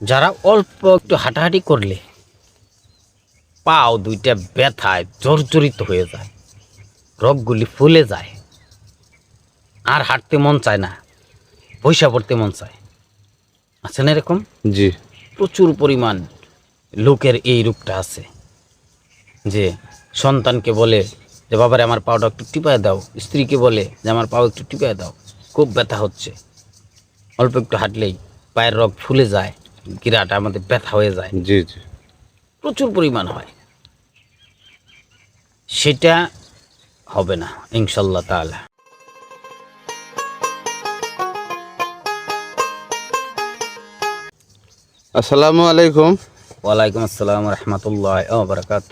যারা অল্প একটু হাঁটাহাঁটি করলে পাও দুইটা ব্যথায় জর্জরিত হয়ে যায় রগগুলি ফুলে যায়। আর হাঁটতে মন চায় না পয়সা পড়তে মন চায়। আছে না এরকম? জি। প্রচুর পরিমাণ লোকের এই রূপটা আছে যে সন্তানকে বলে যে বাবারে আমার পাওটা একটু টিপায় দাও। স্ত্রীকে বলে যে আমার পাও একটু টিপায় দাও খুব ব্যথা হচ্ছে। অল্প একটু হাঁটলেই পায়ের রগ ফুলে যায়। গিরাটা আমাদের ব্যথা হয়ে যায়। জি জি। প্রচুর পরিমাণ হয়। সেটা হবে না ইনশাল্লাহ তাআলা। আসসালামু আলাইকুম। ওয়ালাইকুম আসসালাম রহমতুল্লাহ বারকাত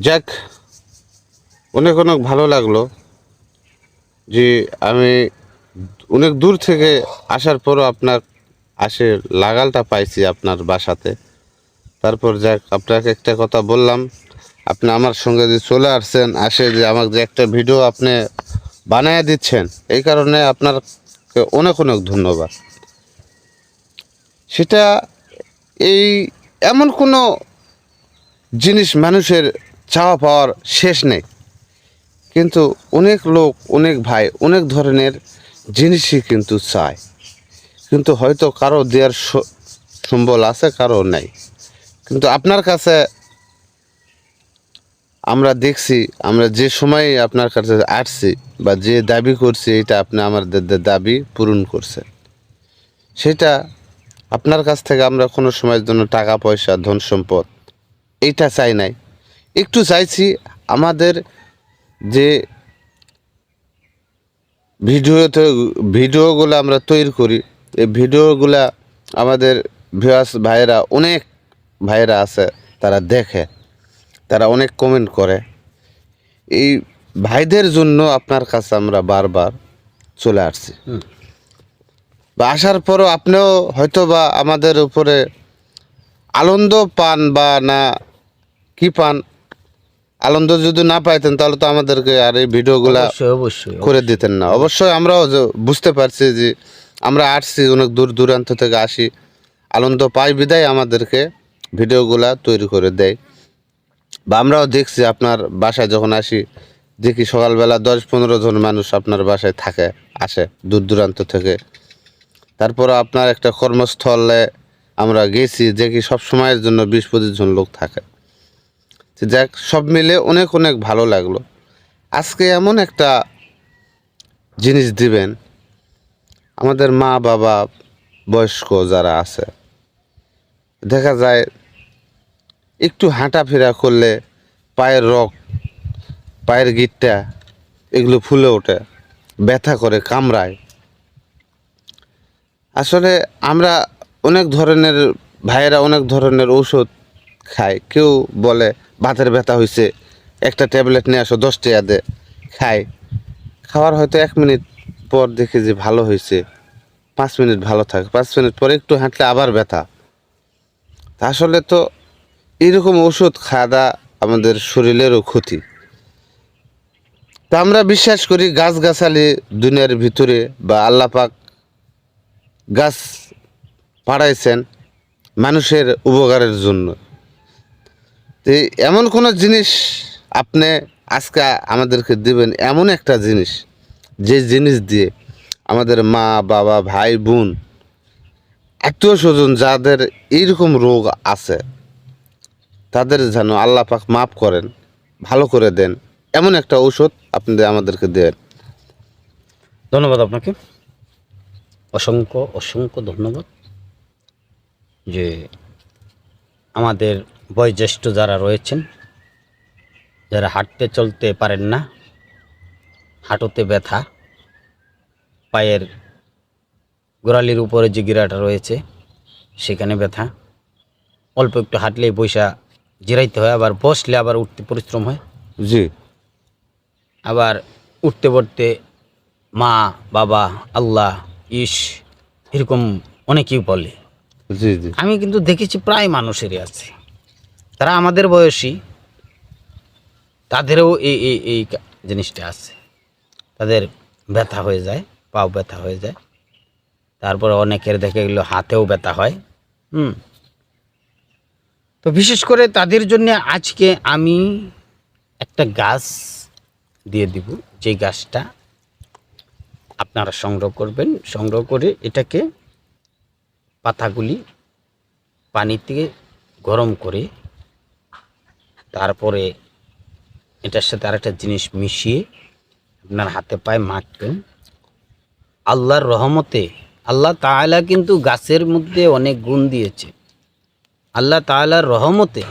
যাক অনেক অনেক ভালো লাগল যে আমি অনেক দূর থেকে আসার পরও আপনার আসে, লাগালটা পাইছি আপনার বাসাতে। তারপর যাক, আপনাকে একটা কথা বললাম। আপনি আমার সঙ্গে যে চলে আসছেন, আসে যে আমাকে যে একটা ভিডিও আপনি বানায় দিচ্ছেন, এই কারণে আপনাকে অনেক অনেক ধন্যবাদ। সেটা এই এমন কোনো জিনিস মানুষের চাওয়া পাওয়ার শেষ নেই। কিন্তু অনেক লোক, অনেক ভাই, অনেক ধরনের জিনিসই কিন্তু চায়। কিন্তু হয়তো কারও দেওয়ার সম্বল আছে, কারও নাই। কিন্তু আপনার কাছে আমরা দেখছি, আমরা যে সময় আপনার কাছে আসছি বা যে দাবি করছি, এটা আপনি আমাদের দাবি পূরণ করছেন। সেটা আপনার কাছ থেকে আমরা কোনো সময়ের জন্য টাকা, পয়সা, ধন সম্পদ এইটা চাই নাই। একটু চাইছি আমাদের যে ভিডিওতে ভিডিওগুলো আমরা তৈরি করি এই ভিডিওগুলা আমাদের ভিউয়ার্স ভাইয়েরা অনেক ভাইয়েরা আছে তারা দেখে তারা অনেক কমেন্ট করে। এই ভাইদের জন্য আপনার কাছে আমরা বারবার চলে আসছি। বা আসার পরও আপনিও হয়তো বা আমাদের উপরে আনন্দ পান বা না কি পান? আনন্দ যদি না পাইতেন তাহলে তো আমাদেরকে আর এই ভিডিওগুলা করে দিতেন না। অবশ্যই আমরাও বুঝতে পারছি যে আমরা আসছি অনেক দূর দূরান্ত থেকে আসি। আনন্দ পাই, বিদায় আমাদেরকে ভিডিওগুলা তৈরি করে দেয়। বা আমরাও দেখছি আপনার বাসায় যখন আসি, দেখি সকালবেলা দশ পনেরো জন মানুষ আপনার বাসায় থাকে, আসে দূর দূরান্ত থেকে। তারপর আপনার একটা কর্মস্থলে আমরা গেছি, দেখি সব সময়ের জন্য বিশ পঁচিশ জন লোক থাকে। যাক, সব মিলে অনেক অনেক ভালো লাগল। আজকে এমন একটা জিনিস দিবেন আমাদের মা বাবা বয়স্ক যারা আছে, দেখা যায় একটু হাঁটাফেরা করলে পায়ের রক, পায়ের গিটটা এগুলো ফুলে ওঠে, ব্যথা করে, কামড়ায়। আসলে আমরা অনেক ধরনের, ভাইয়েরা অনেক ধরনের ঔষধ খায়। কেউ বলে বাতের ব্যথা হয়েছে একটা ট্যাবলেট নিয়ে আসো দশ টাকা দে খায়। খাওয়ার হয়তো এক মিনিট পর দেখে যে ভালো হয়েছে। পাঁচ মিনিট ভালো থাকে। পাঁচ মিনিট পরে একটু হাঁটলে আবার ব্যথা। আসলে তো এরকম ওষুধ খাওয়া আমাদের শরীরেরও ক্ষতি। তা আমরা বিশ্বাস করি গাছগাছালি দুনিয়ার ভিতরে বা আল্লাহ পাক গাছ পাড়াইছেন মানুষের উপকারের জন্য। তো এমন কোনো জিনিস আপনি আজকে আমাদেরকে দিবেন, এমন একটা জিনিস। যে জিনিস দিয়ে আমাদের মা, বাবা, ভাই, বোন, আত্মীয় স্বজন যাদের এইরকম রোগ আছে, তাদের যেন আল্লাহ পাক মাফ করেন, ভালো করে দেন, এমন একটা ঔষধ আপনি আমাদেরকে দেন। ধন্যবাদ আপনাকে। অসংখ্য অসংখ্য ধন্যবাদ যে আমাদের বয়োজ্যেষ্ঠ যারা রয়েছেন, যারা হাঁটতে চলতে পারেন না হাঁটুতে ব্যথা পায়ের গোড়ালির উপরে যে গিরাটা রয়েছে সেখানে ব্যথা। অল্প একটু হাঁটলেই পয়সা জিরাইতে হয় আবার বসলে আবার উঠতে পরিশ্রম হয়। জি। আবার উঠতে পড়তে মা বাবা আল্লাহ ইস এরকম অনেকেই বলে। জি জি। আমি কিন্তু দেখেছি প্রায় মানুষেরই আছে। তারা আমাদের বয়সী তাদেরও এই এই এই জিনিসটা আছে। তাদের ব্যথা হয়ে যায়, পাও ব্যথা হয়ে যায়। তারপরে অনেকের দেখে গেলো হাতেও ব্যথা হয়, হুম। তো বিশেষ করে তাদের জন্য আজকে আমি একটা গাছ দিয়ে দিব যে গাছটা আপনারা সংগ্রহ করবেন। সংগ্রহ করে এটাকে পাতাগুলি পানিতে গরম করে তারপরে এটার সাথে আরেকটা জিনিস মিশিয়ে আপনার হাতে পায়ে মাখবেন। আল্লাহর রহমতে আল্লাহ তাআলা কিন্তু গাছের মধ্যে অনেক গুণ দিয়েছে। আল্লাহ তাআলার রহমতে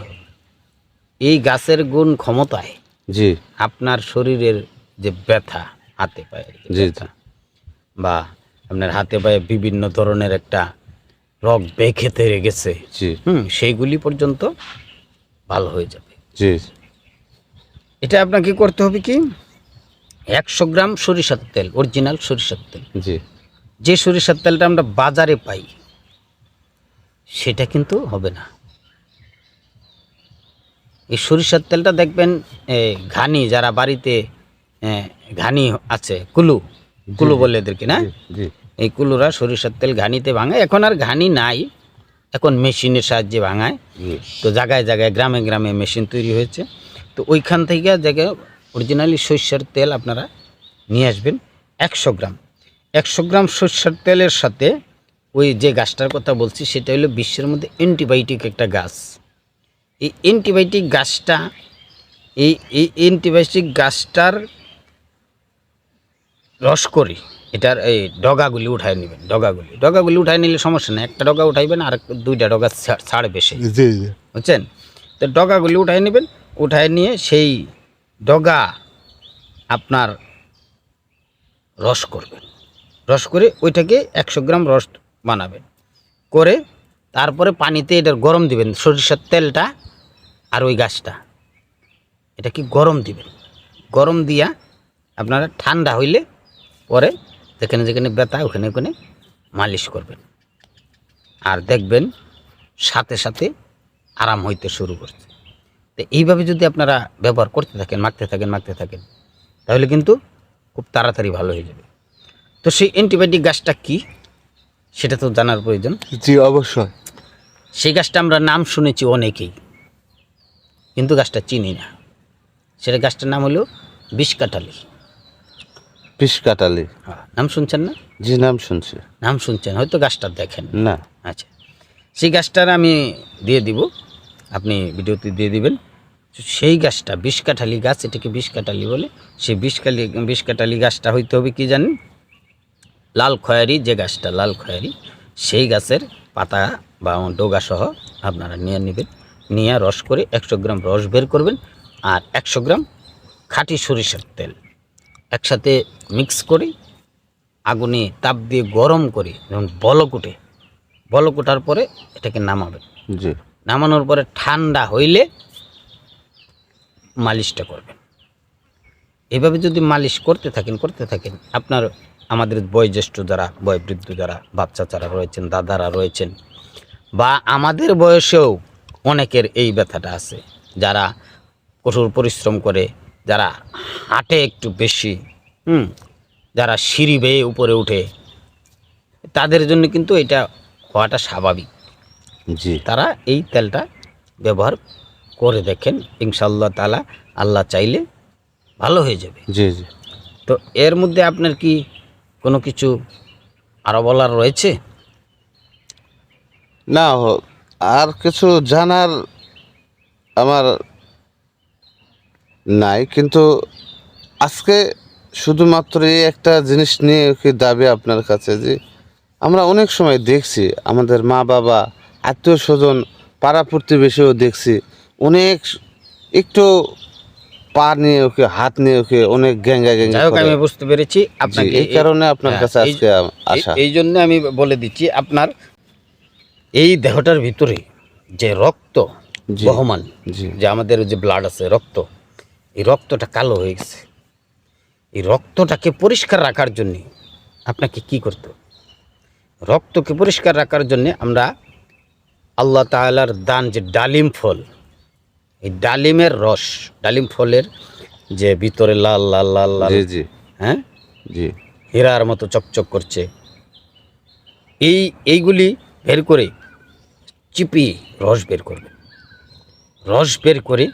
এই গাছের গুণ ক্ষমতায় জি। আপনার শরীরের যে ব্যথা হাতে পায়ে জি, বা আপনার হাতে পায়ে বিভিন্ন ধরনের একটা রগ বেঁকে তেরে গেছে জি। হুম সেইগুলি পর্যন্ত ভালো হয়ে যাবে। জি। এটা আপনাকে করতে হবে কি? একশো গ্রাম সরিষার তেল অরিজিনাল সরিষার তেল। জি। যে সরিষার তেলটা আমরা বাজারে পাই সেটা কিন্তু হবে না। এই সরিষার তেলটা দেখবেন এ, ঘানি যারা বাড়িতে ঘানি আছে কুলু কুলু বলে এদেরকে না? এই কুলুরা সরিষার তেল ঘানিতে ভাঙায়। এখন আর ঘানি নাই এখন মেশিনের সাহায্যে ভাঙায়। তো জায়গায় জায়গায় গ্রামে গ্রামে মেশিন তৈরি হয়েছে। তো ওইখান থেকে জায়গায় অরিজিনালি সর্ষের তেল আপনারা নিয়ে আসবেন একশো গ্রাম। একশো গ্রাম সর্ষের তেলের সাথে ওই যে গাছটার কথা বলছি সেটা হলো বিশ্বের মধ্যে অ্যান্টিবায়োটিক একটা গাছ। এই অ্যান্টিবায়োটিক গাছটা এই এই অ্যান্টিবায়োটিক গাছটার রস করে এটার এই ডগাগুলি উঠায় নেবেন ডগাগুলি। ডগাগুলি উঠায় নিলে সমস্যা নেই একটা ডগা উঠাইবেন আর দুইটা ডগা ছাড়বে সে। বুঝছেন? তো ডগাগুলি উঠায় নেবেন উঠায় নিয়ে সেই ডগা আপনার রস করবেন। রস করে ওইটাকে একশো গ্রাম রস বানাবেন। করে তারপরে পানিতে এটার গরম দিবেন, সরিষার তেলটা আর ওই গাছটা। এটা কি গরম দিবেন। গরম দিয়া আপনারা ঠান্ডা হইলে পরে যেখানে যেখানে ব্যথা ওখানে ওখানে মালিশ করবেন। আর দেখবেন সাথে সাথে আরাম হইতে শুরু করছে। তো এইভাবে যদি আপনারা ব্যবহার করতে থাকেন মাখতে থাকেন মাখতে থাকেন তাহলে কিন্তু খুব তাড়াতাড়ি ভালো হয়ে যাবে। তো সেই অ্যান্টিবায়োটিক গাছটা কি? সেটা তো জানার প্রয়োজন। জি অবশ্যই। সেই গাছটা আমরা নাম শুনেছি অনেকেই কিন্তু গাছটা চিনি না। সেটা গাছটার নাম হলো বিষকাটালি। পিস কাটালি হ্যাঁ, নাম শুনছেন না? জি নাম শুনছি। নাম শুনছেন হয়তো গাছটা দেখেন। না। আচ্ছা। সেই গাছটার আমি দিয়ে দিব। আপনি ভিডিওতে দিয়ে দিবেন। সেই গাছটা বিষকাঠালি গাছ, এটাকে বিষকাঠালি বলে। সেই বিষকালি, বিষকাঠালি গাছটা হইতে হবে কি জানেন? লাল খয়ারি, যে গাছটা লাল খয়ারি, সেই গাছের পাতা বা ডোগা সহ আপনারা নিয়ে নেবেন। নিয়ে রস করে একশো গ্রাম রস বের করবেন আর একশো গ্রাম খাঁটি সরিষার তেল। একসাথে মিক্স করে আগুনে তাপ দিয়ে গরম করে যেমন বলক উঠে বলক ওঠার পরে এটাকে নামাবেন। জি। নামানোর পরে ঠান্ডা হইলে মালিশটা করবেন। এভাবে যদি মালিশ করতে থাকেন করতে থাকেন, আপনার, আমাদের বয়োজ্যেষ্ঠ যারা, বয়োবৃদ্ধ যারা বাচ্চা যারা রয়েছেন, দাদারা রয়েছেন, বা আমাদের বয়সেও অনেকের এই ব্যথাটা আছে। যারা কঠোর পরিশ্রম করে, যারা হাঁটে একটু বেশি, হুম, যারা সিঁড়ি বেয়ে উপরে উঠে, তাদের জন্য কিন্তু এটা হওয়াটা স্বাভাবিক। জি। তারা এই তেলটা ব্যবহার করে দেখেন ইনশাল্লাহ তালা আল্লাহ চাইলে ভালো হয়ে যাবে। জি জি। তো এর মধ্যে আপনার কি কোনো কিছু আরও বলার রয়েছে? না আর কিছু জানার আমার নাই কিন্তু আজকে শুধুমাত্র এই একটা জিনিস নিয়ে কি দাবি আপনার কাছে? যে আমরা অনেক সময় দেখছি আমাদের মা বাবা আত্মীয় স্বজন পাড়া প্রতিবেশীও দেখছি। অনেক একটু পা নিয়ে ওকে হাত নিয়ে ওকে অনেক গ্যাঙ্গা গ্যাঙ্গা আমি বুঝতে পেরেছি। আপনাকে এই কারণে আপনার হ্যাঁ, কাছে আজকে আসা। এই- জন্য আমি বলে দিচ্ছি আপনার এই দেহটার ভিতরে যে রক্ত। বহমান যে আমাদের যে ব্লাড আছে রক্ত এই রক্তটা কালো হয়ে গেছে। এই রক্তটাকে পরিষ্কার রাখার জন্য আপনাকে কি করতে রক্তকে পরিষ্কার রাখার জন্য আমরা আল্লাহ তাআলার দান যে ডালিম ফল এই ডালিমের রস ডালিম ফলের যে ভিতরে লাল লাল লাল লাল জি হ্যাঁ? জি। হীরার মতো চকচক করছে। এই এইগুলি বের করে চিপিয়ে রস বের করবেন। রস বের করে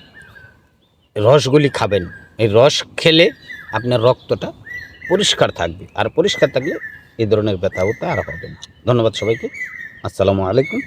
রসগুলি খাবেন। এই রস খেলে আপনার রক্তটা পরিষ্কার থাকবে। আর পরিষ্কার থাকলে এই ধরনের ব্যথা হতে আর হবে না। ধন্যবাদ সবাইকে। আসসালামু আলাইকুম।